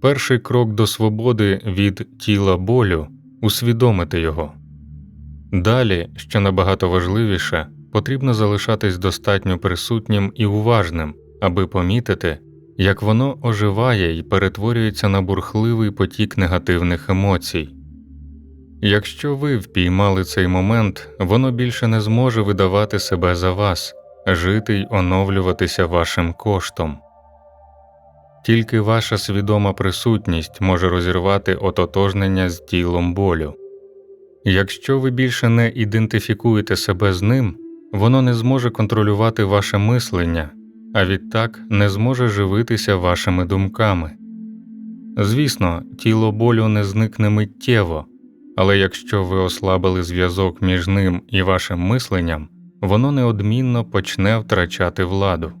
Перший крок до свободи від тіла болю усвідомити його. Далі, що набагато важливіше, потрібно залишатись достатньо присутнім і уважним, аби помітити, як воно оживає і перетворюється на бурхливий потік негативних емоцій. Якщо ви впіймали цей момент, воно більше не зможе видавати себе за вас, жити й оновлюватися вашим коштом. Тільки ваша свідома присутність може розірвати ототожнення з тілом болю. Якщо ви більше не ідентифікуєте себе з ним, воно не зможе контролювати ваше мислення, а відтак не зможе живитися вашими думками. Звісно, тіло болю не зникне миттєво, але якщо ви ослабили зв'язок між ним і вашим мисленням, воно неодмінно почне втрачати владу.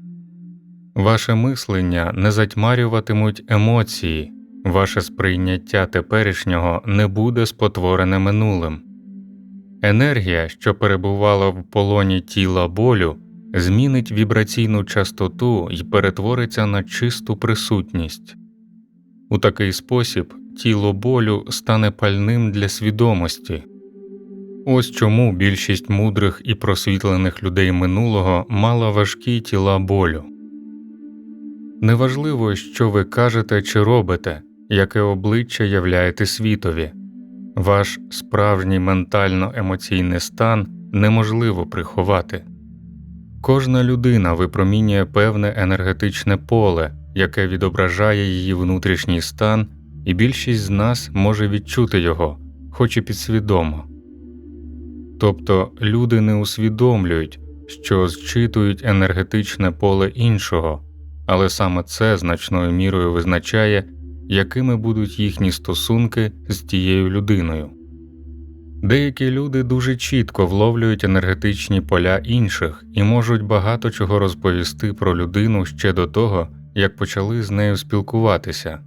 Ваше мислення не затьмарюватимуть емоції, ваше сприйняття теперішнього не буде спотворене минулим. Енергія, що перебувала в полоні тіла болю, змінить вібраційну частоту і перетвориться на чисту присутність. У такий спосіб тіло болю стане пальним для свідомості. Ось чому більшість мудрих і просвітлених людей минулого мала важкі тіла болю. Неважливо, що ви кажете чи робите, яке обличчя являєте світові, ваш справжній ментально емоційний стан неможливо приховати. Кожна людина випромінює певне енергетичне поле, яке відображає її внутрішній стан, і більшість з нас може відчути його, хоч і підсвідомо. Тобто люди не усвідомлюють, що зчитують енергетичне поле іншого, але саме це значною мірою визначає, якими будуть їхні стосунки з тією людиною. Деякі люди дуже чітко вловлюють енергетичні поля інших і можуть багато чого розповісти про людину ще до того, як почали з нею спілкуватися.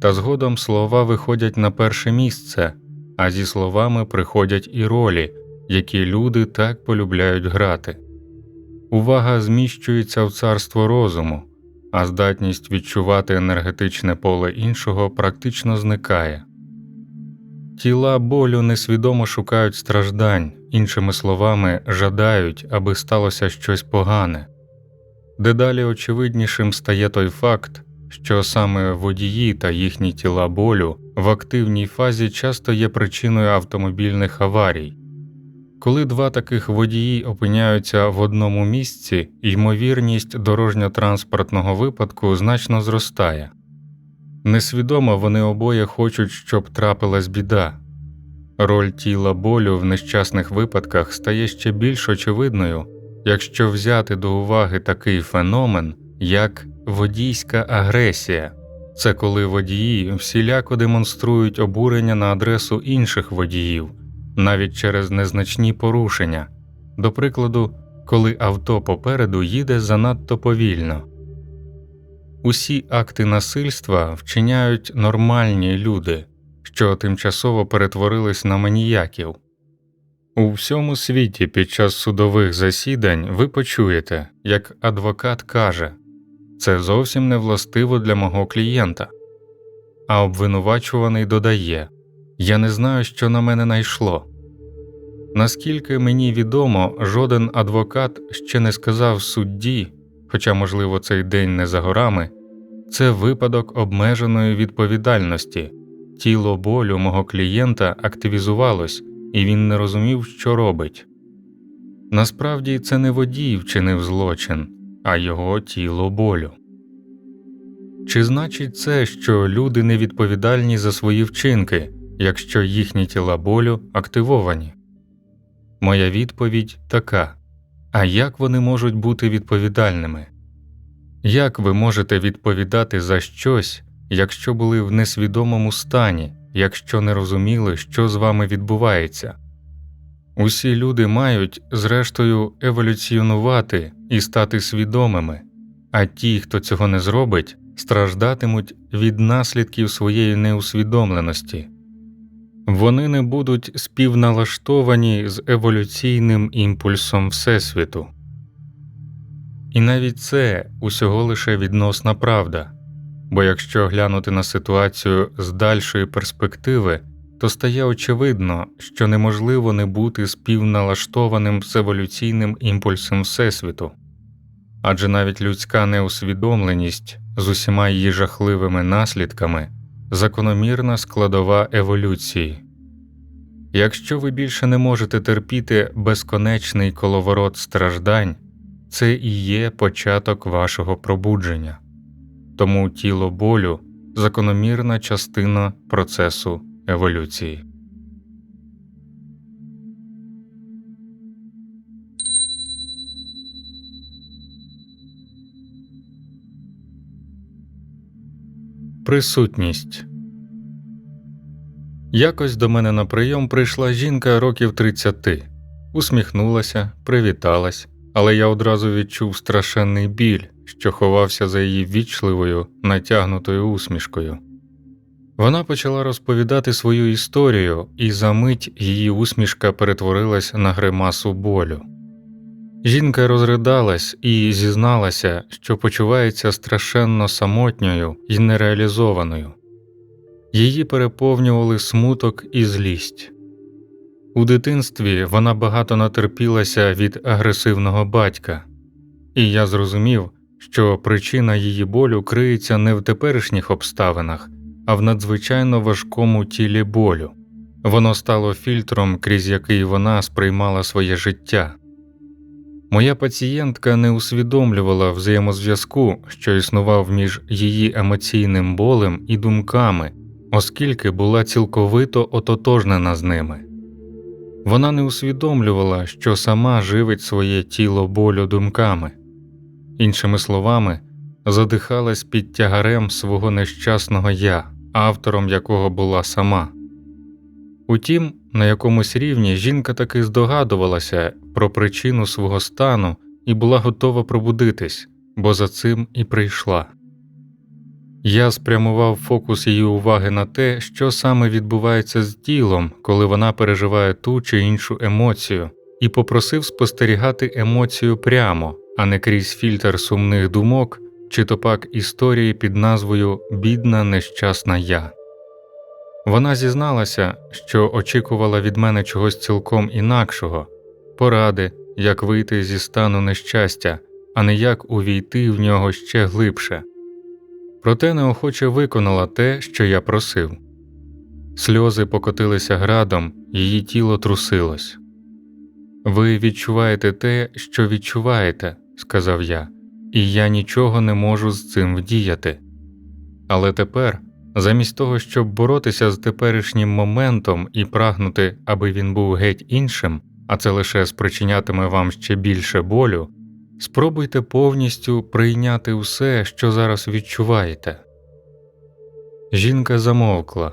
Та згодом слова виходять на перше місце, а зі словами приходять і ролі, які люди так полюбляють грати. Увага зміщується в царство розуму, а здатність відчувати енергетичне поле іншого практично зникає. Тіла болю несвідомо шукають страждань, іншими словами, жадають, аби сталося щось погане. Дедалі очевиднішим стає той факт, що саме водії та їхні тіла болю в активній фазі часто є причиною автомобільних аварій. Коли два таких водії опиняються в одному місці, ймовірність дорожньо-транспортного випадку значно зростає. Несвідомо вони обоє хочуть, щоб трапилась біда. Роль тіла болю в нещасних випадках стає ще більш очевидною, якщо взяти до уваги такий феномен, як водійська агресія. Це коли водії всіляко демонструють обурення на адресу інших водіїв, навіть через незначні порушення, до прикладу, коли авто попереду їде занадто повільно. Усі акти насильства вчиняють нормальні люди, що тимчасово перетворились на маніяків. У всьому світі під час судових засідань ви почуєте, як адвокат каже це зовсім не властиво для мого клієнта, а обвинувачуваний додає Я не знаю, що на мене найшло. Наскільки мені відомо, жоден адвокат ще не сказав судді хоча, можливо, цей день не за горами, це випадок обмеженої відповідальності, тіло болю мого клієнта активізувалось, і він не розумів, що робить. Насправді це не водій вчинив злочин, а його тіло болю. Чи значить це, що люди не відповідальні за свої вчинки, якщо їхні тіла болю активовані? Моя відповідь така а як вони можуть бути відповідальними? Як ви можете відповідати за щось, якщо були в несвідомому стані, якщо не розуміли, що з вами відбувається? Усі люди мають, зрештою, еволюціонувати і стати свідомими, а ті, хто цього не зробить, страждатимуть від наслідків своєї неусвідомленості. Вони не будуть співналаштовані з еволюційним імпульсом Всесвіту. І навіть це усього лише відносна правда бо якщо глянути на ситуацію з дальшої перспективи, то стає очевидно, що неможливо не бути співналаштованим з еволюційним імпульсом Всесвіту, адже навіть людська неусвідомленість з усіма її жахливими наслідками закономірна складова еволюції. Якщо ви більше не можете терпіти безконечний коловорот страждань, це і є початок вашого пробудження, тому тіло болю закономірна частина процесу еволюції. Присутність Якось до мене на прийом прийшла жінка років 30, усміхнулася, привіталась, але я одразу відчув страшенний біль, що ховався за її вічливою, натягнутою усмішкою. Вона почала розповідати свою історію, і за мить її усмішка перетворилась на гримасу болю. Жінка розридалась і зізналася, що почувається страшенно самотньою і нереалізованою. Її переповнювали смуток і злість. У дитинстві вона багато натерпілася від агресивного батька, і я зрозумів, що причина її болю криється не в теперішніх обставинах, а в надзвичайно важкому тілі болю. Воно стало фільтром, крізь який вона сприймала своє життя. Моя пацієнтка не усвідомлювала взаємозв'язку, що існував між її емоційним болем і думками, оскільки була цілковито ототожнена з ними. Вона не усвідомлювала, що сама живить своє тіло болю думками, іншими словами, задихалась під тягарем свого нещасного я, автором якого була сама. Утім, на якомусь рівні жінка таки здогадувалася про причину свого стану і була готова пробудитись, бо за цим і прийшла. Я спрямував фокус її уваги на те, що саме відбувається з тілом, коли вона переживає ту чи іншу емоцію, і попросив спостерігати емоцію прямо, а не крізь фільтр сумних думок чи то пак історії під назвою Бідна нещасна я. Вона зізналася, що очікувала від мене чогось цілком інакшого поради, як вийти зі стану нещастя, а не як увійти в нього ще глибше. Проте неохоче виконала те, що я просив. Сльози покотилися градом, її тіло трусилось. Ви відчуваєте те, що відчуваєте, сказав я, і я нічого не можу з цим вдіяти. Але тепер, замість того, щоб боротися з теперішнім моментом і прагнути, аби він був геть іншим, а це лише спричинятиме вам ще більше болю, спробуйте повністю прийняти усе, що зараз відчуваєте. Жінка замовкла,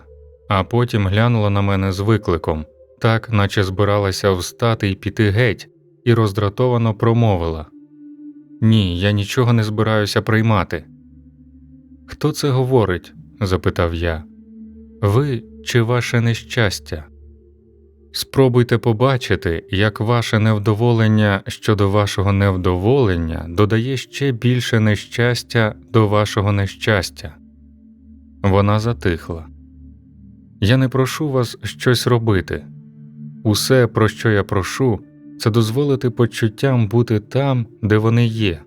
а потім глянула на мене з викликом, так наче збиралася встати і піти геть, і роздратовано промовила Ні, я нічого не збираюся приймати. Хто це говорить? Запитав я. Ви чи ваше нещастя? Спробуйте побачити, як ваше невдоволення щодо вашого невдоволення додає ще більше нещастя до вашого нещастя. Вона затихла. Я не прошу вас щось робити. Усе, про що я прошу, це дозволити почуттям бути там, де вони є.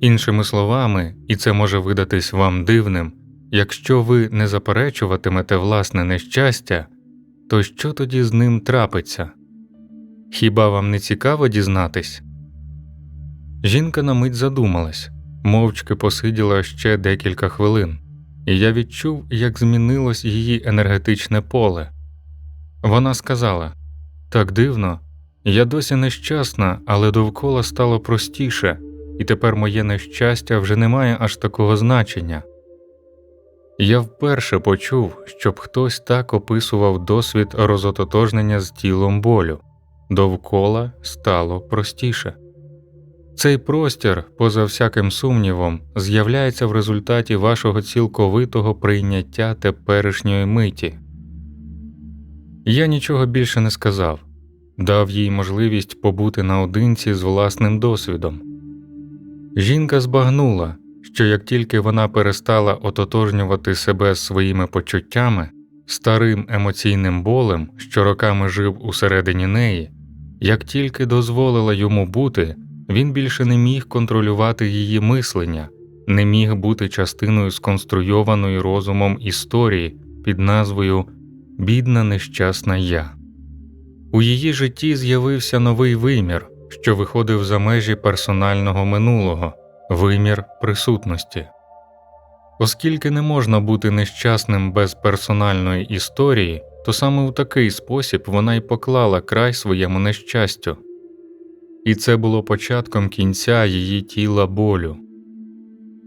Іншими словами, і це може видатись вам дивним, якщо ви не заперечуватимете власне нещастя то що тоді з ним трапиться? Хіба вам не цікаво дізнатись? Жінка на мить задумалась, мовчки посиділа ще декілька хвилин, і я відчув, як змінилось її енергетичне поле. Вона сказала так дивно, я досі нещасна, але довкола стало простіше, і тепер моє нещастя вже не має аж такого значення. Я вперше почув, щоб хтось так описував досвід розототожнення з тілом болю, довкола стало простіше. Цей простір, поза всяким сумнівом, з'являється в результаті вашого цілковитого прийняття теперішньої миті. Я нічого більше не сказав, дав їй можливість побути наодинці з власним досвідом. Жінка збагнула що як тільки вона перестала ототожнювати себе своїми почуттями, старим емоційним болем, що роками жив усередині неї, як тільки дозволила йому бути, він більше не міг контролювати її мислення, не міг бути частиною сконструйованої розумом історії під назвою Бідна нещасна я. У її житті з'явився новий вимір, що виходив за межі персонального минулого, вимір присутності. Оскільки не можна бути нещасним без персональної історії, то саме у такий спосіб вона й поклала край своєму нещастю, і це було початком кінця її тіла болю.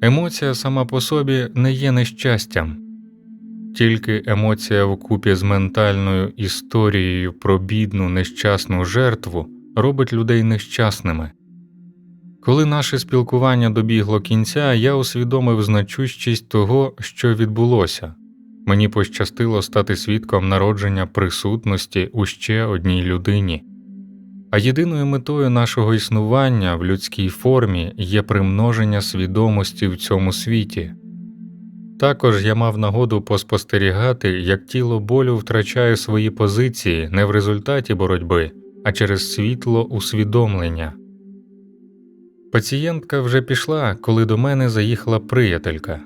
Емоція сама по собі не є нещастям, тільки емоція вкупі з ментальною історією про бідну нещасну жертву робить людей нещасними. Коли наше спілкування добігло кінця, я усвідомив значущість того, що відбулося. Мені пощастило стати свідком народження присутності у ще одній людині, а єдиною метою нашого існування в людській формі є примноження свідомості в цьому світі. Також я мав нагоду поспостерігати, як тіло болю втрачає свої позиції не в результаті боротьби, а через світло усвідомлення. Пацієнтка вже пішла, коли до мене заїхала приятелька.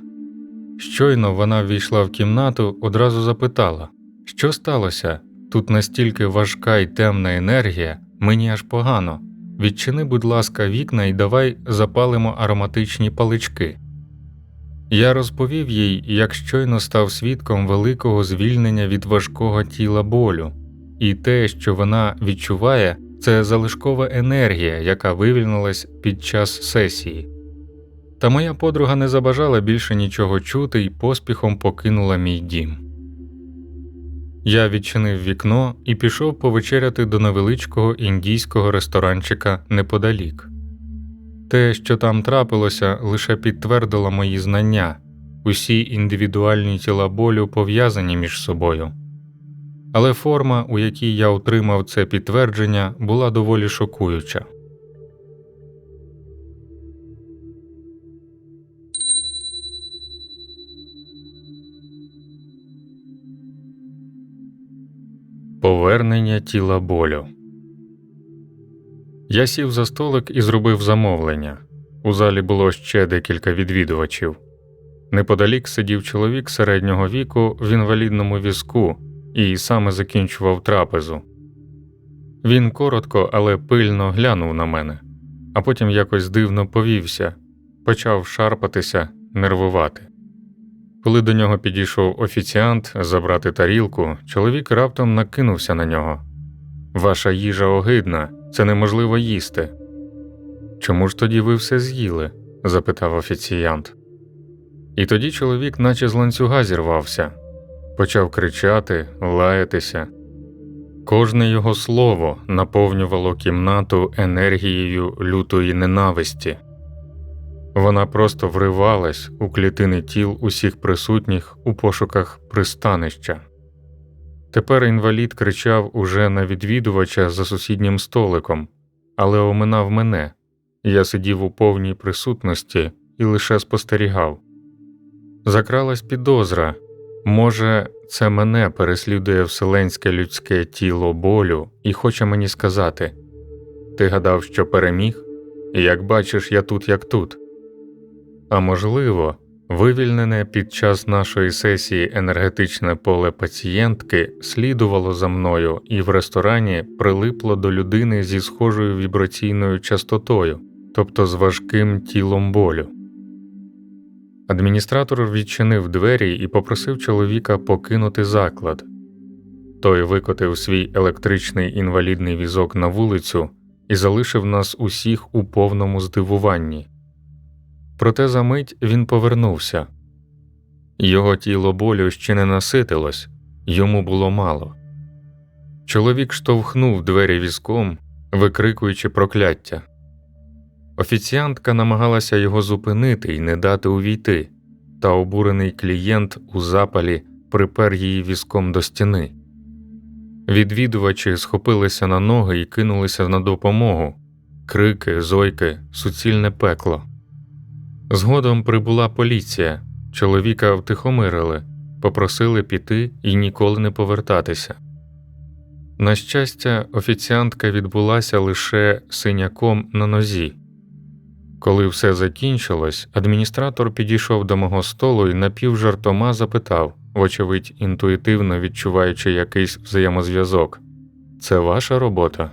Щойно вона ввійшла в кімнату, одразу запитала, що сталося? Тут настільки важка і темна енергія, мені аж погано. Відчини, будь ласка, вікна і давай запалимо ароматичні палички. Я розповів їй, як щойно став свідком великого звільнення від важкого тіла болю, і те, що вона відчуває, це залишкова енергія, яка вивільнилась під час сесії. Та моя подруга не забажала більше нічого чути і поспіхом покинула мій дім. Я відчинив вікно і пішов повечеряти до невеличкого індійського ресторанчика неподалік. Те, що там трапилося, лише підтвердило мої знання усі індивідуальні тіла болю пов'язані між собою. Але форма, у якій я отримав це підтвердження, була доволі шокуюча. Повернення тіла болю. Я сів за столик і зробив замовлення. У залі було ще декілька відвідувачів. Неподалік сидів чоловік середнього віку в інвалідному візку і саме закінчував трапезу. Він коротко, але пильно глянув на мене, а потім якось дивно повівся, почав шарпатися, нервувати. Коли до нього підійшов офіціант забрати тарілку, чоловік раптом накинувся на нього. Ваша їжа огидна, це неможливо їсти. Чому ж тоді ви все з'їли? запитав офіціант. І тоді чоловік, наче з ланцюга, зірвався, почав кричати, лаятися. Кожне його слово наповнювало кімнату енергією лютої ненависті. Вона просто вривалась у клітини тіл усіх присутніх у пошуках пристанища. Тепер інвалід кричав уже на відвідувача за сусіднім столиком, але оминав мене. Я сидів у повній присутності і лише спостерігав. Закралась підозра може, це мене переслідує вселенське людське тіло болю і хоче мені сказати ти гадав, що переміг, як бачиш, я тут, як тут. А можливо, вивільнене під час нашої сесії енергетичне поле пацієнтки слідувало за мною і в ресторані прилипло до людини зі схожою вібраційною частотою, тобто з важким тілом болю. Адміністратор відчинив двері і попросив чоловіка покинути заклад. Той викотив свій електричний інвалідний візок на вулицю і залишив нас усіх у повному здивуванні. Проте за мить він повернувся його тіло болю ще не наситилось, йому було мало. Чоловік штовхнув двері візком, викрикуючи прокляття. Офіціантка намагалася його зупинити і не дати увійти, та обурений клієнт у запалі припер її візком до стіни. Відвідувачі схопилися на ноги і кинулися на допомогу крики, зойки, суцільне пекло. Згодом прибула поліція, чоловіка втихомирили, попросили піти і ніколи не повертатися. На щастя, офіціантка відбулася лише синяком на нозі. Коли все закінчилось, адміністратор підійшов до мого столу і напівжартома запитав, вочевидь, інтуїтивно відчуваючи якийсь взаємозв'язок: Це ваша робота?